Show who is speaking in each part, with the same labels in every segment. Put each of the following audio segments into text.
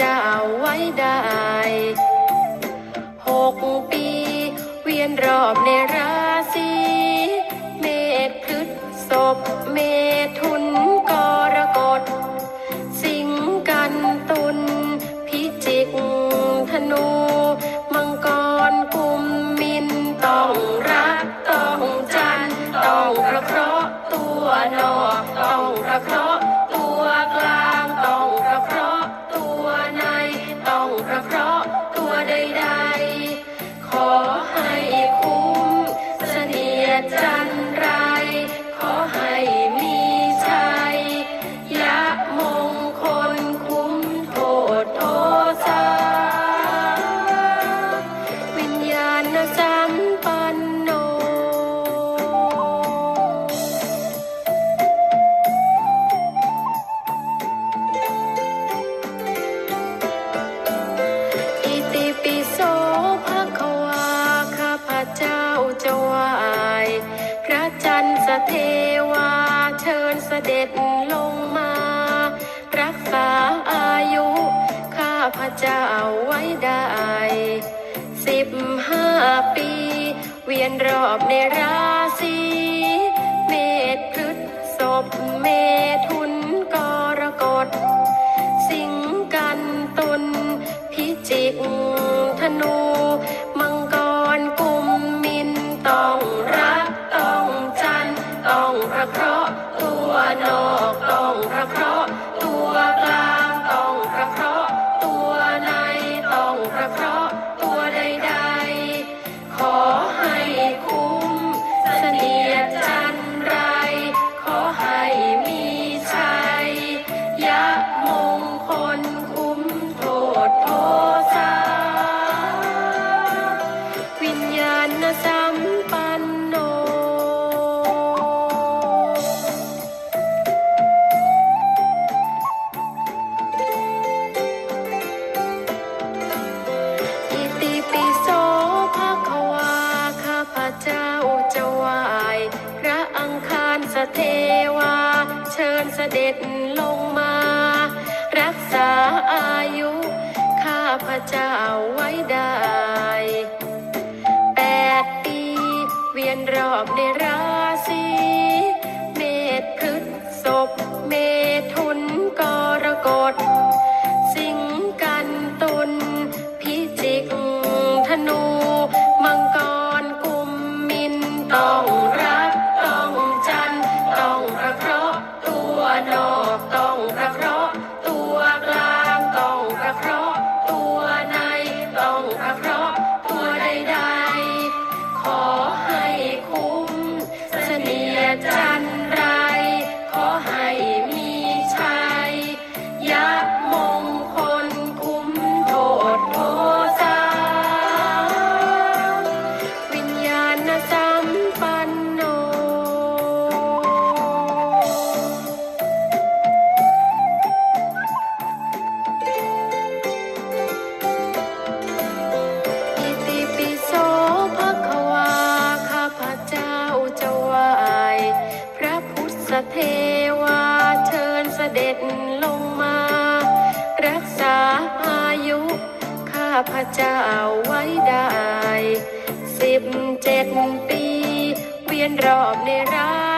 Speaker 1: จะเอาไว้ได้หกปี เวียนรอบในรา ยนรอบในราศีเมษพฤษภเมถุนกรกฎ สิงกันตุลพิจิกธนู มังกรกุมมินต้องรักต้องจันต้องประเคราะห์ตัวนอง จะไหวพระอังคารสเทวา เชิญเสด็จลงมา รักษาอายุ ข้าพระเจ้าไว้ได้แปดปี เวียนรอบในราศีเมษพฤษศพเมทุนกรกฎ นรอบในร้า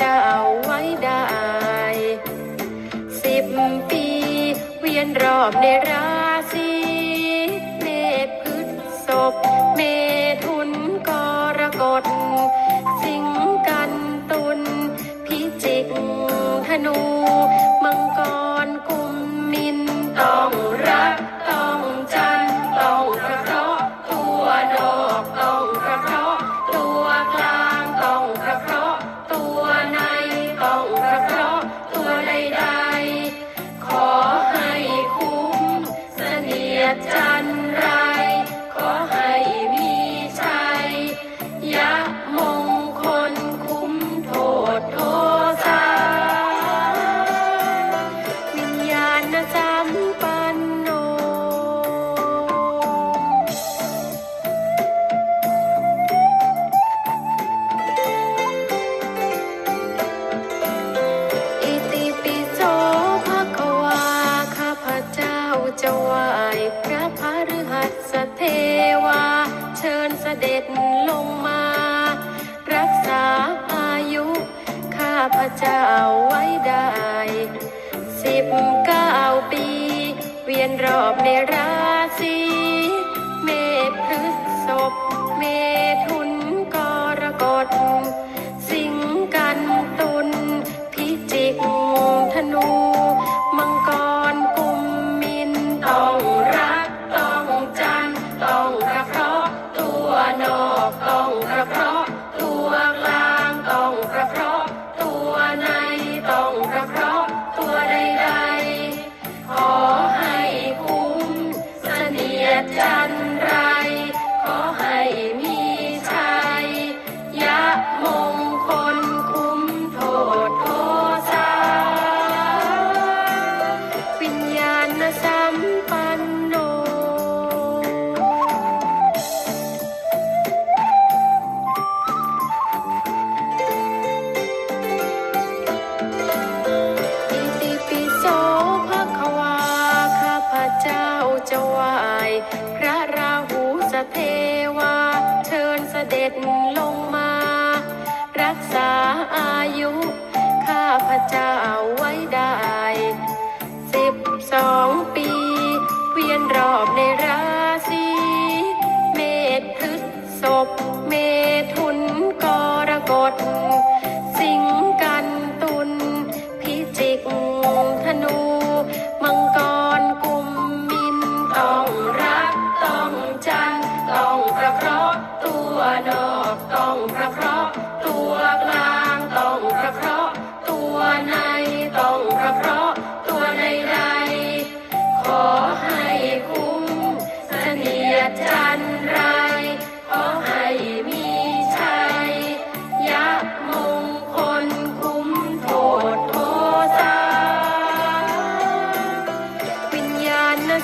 Speaker 1: จะเอาไว้ได้ สิบปีเวียนรอบในร้าน ด็จพระพฤหัสเทวา เชิญเสด็จลงมา รักษาอายุ ข้าพระเจ้าไว้ได้สิบเก้าปี เวียนรอบในราศี ปั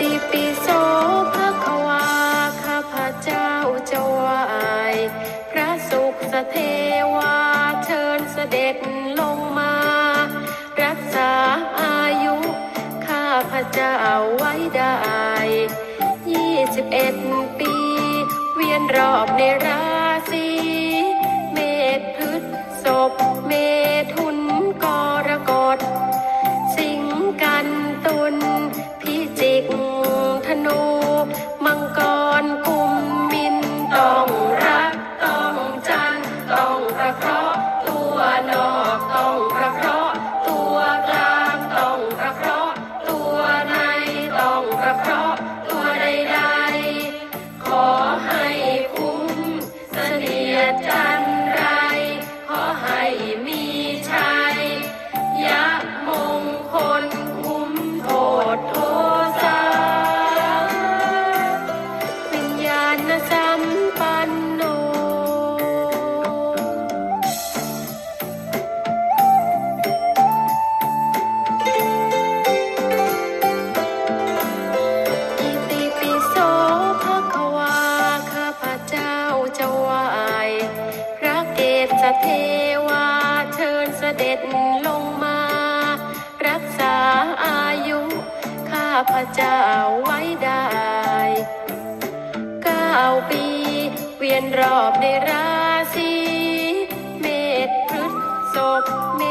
Speaker 1: ติปิโสภะคะวาข้าพเจ้าจะไหพระสุขสเทวาเชิญเสด็จลงมา รักษาอายุข้าพเจ้าไว้ได้ 11 ปี เวียนรอบในราศีเมษพฤษศพเมถุน พเจ้าไว้ได้เก้าปี เวียนรอบในราศีเมษพฤษภเม